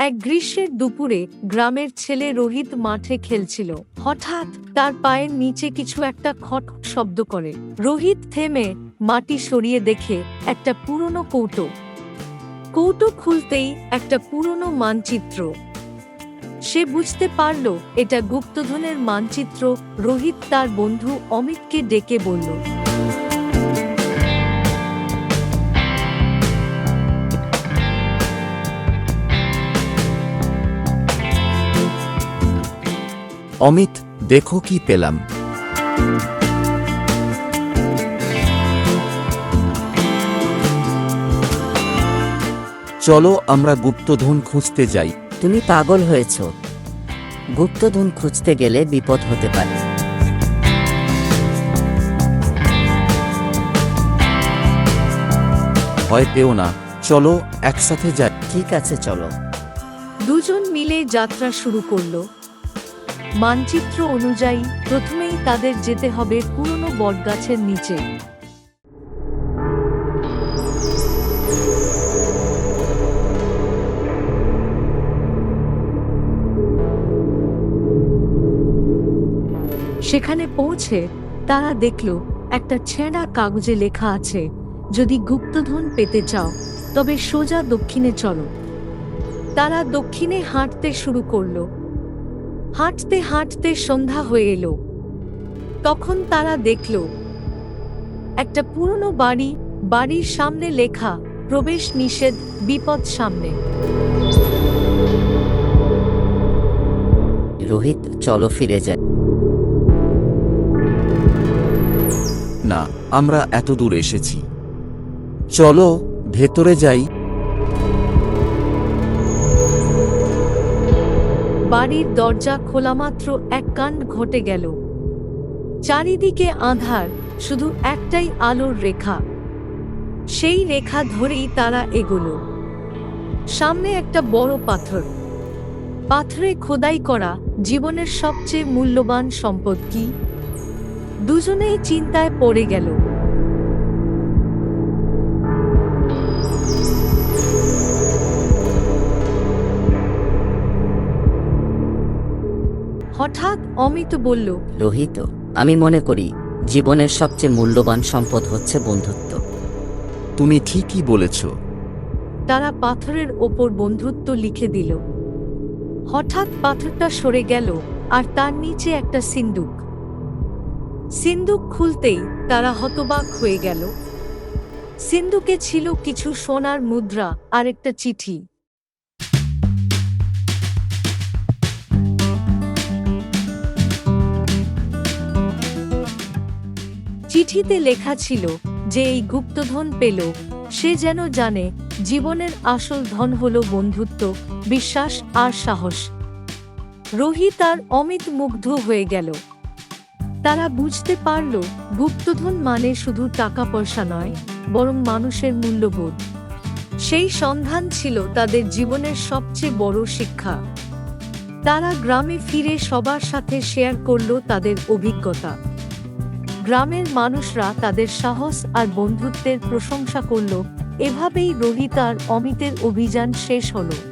এক গ্রীষ্মের দুপুরে গ্রামের ছেলে রোহিত মাঠে খেলছিল। হঠাৎ তার পায়ের নিচে কিছু একটা খট শব্দ করে। রোহিত থেমে মাটি সরিয়ে দেখে একটা পুরনো কৌটো। কৌটো খুলতেই একটা পুরনো মানচিত্র। সে বুঝতে পারল এটা গুপ্তধনের মানচিত্র। রোহিত তার বন্ধু অমিতকে ডেকে বলল অমিত দেখো কি পেলাম। চলো আমরা গুপ্তধন খুঁজতে যাই। তুমি পাগল হয়েছ। গুপ্তধন খুঁজতে গেলে বিপদ হতে পারে। ভয় পেও না। চলো একসাথে যাই। ঠিক আছে চলো। দুজন মিলে যাত্রা শুরু করল। মানচিত্র অনুযায়ী প্রথমেই তাদের যেতে হবে পুরনো বটগাছের নিচে। সেখানে পৌঁছে তারা দেখল একটা ছেঁড়া কাগজে লেখা আছে, যদি গুপ্তধন পেতে চাও, তবে সোজা দক্ষিণে চলো। তারা দক্ষিণে হাঁটতে শুরু করল। হাঁটতে হাঁটতে সন্ধ্যা হয়ে এলো। তখন তারা দেখল একটা পুরনো বাড়ি বাড়ির সামনে লেখা প্রবেশ নিষেধ বিপদ সামনে। রোহিত চলো ফিরে যাই। না আমরা এত দূর এসেছি। চলো ভেতরে যাই। বাড়ির দরজা খোলামাত্র এক কাণ্ড ঘটে গেল। চারিদিকে আধার, শুধু একটাই আলোর রেখা। সেই রেখা ধরেই তারা এগোলো। সামনে একটা বড় পাথর। পাথরে খোদাই করা জীবনের সবচেয়ে মূল্যবান সম্পদ কি? দুজনেই চিন্তায় পড়ে গেল। হঠাৎ অমিত বলল লোহিত আমি মনে করি জীবনের সবচেয়ে মূল্যবান সম্পদ হচ্ছে বন্ধুত্ব। তুমি ঠিকই বলেছ। তারা পাথরের ওপর বন্ধুত্ব লিখে দিল। হঠাৎ পাথরটা সরে গেল আর তার নিচে একটা সিন্দুক। সিন্দুক খুলতেই তারা হতবাক হয়ে গেল। সিন্দুকে ছিল কিছু সোনার মুদ্রা আর একটা চিঠি। চিঠিতে লেখা ছিল যে এই গুপ্তধন পেল, সে যেন জানে জীবনের আসল ধন হল বন্ধুত্ব, বিশ্বাস আর সাহস। রোহিত আর অমিত মুগ্ধ হয়ে গেল। তারা বুঝতে পারল গুপ্তধন মানে শুধু টাকা পয়সা নয়, বরং মানুষের মূল্যবোধ। সেই সন্ধান ছিল তাদের জীবনের সবচেয়ে বড় শিক্ষা। তারা গ্রামে ফিরে সবার সাথে শেয়ার করল তাদের অভিজ্ঞতা। গ্রামের মানুষরা তাদের সাহস আর বন্ধুত্বের প্রশংসা করল। এভাবেই রোহিত আর অমিতের অভিযান শেষ হলো।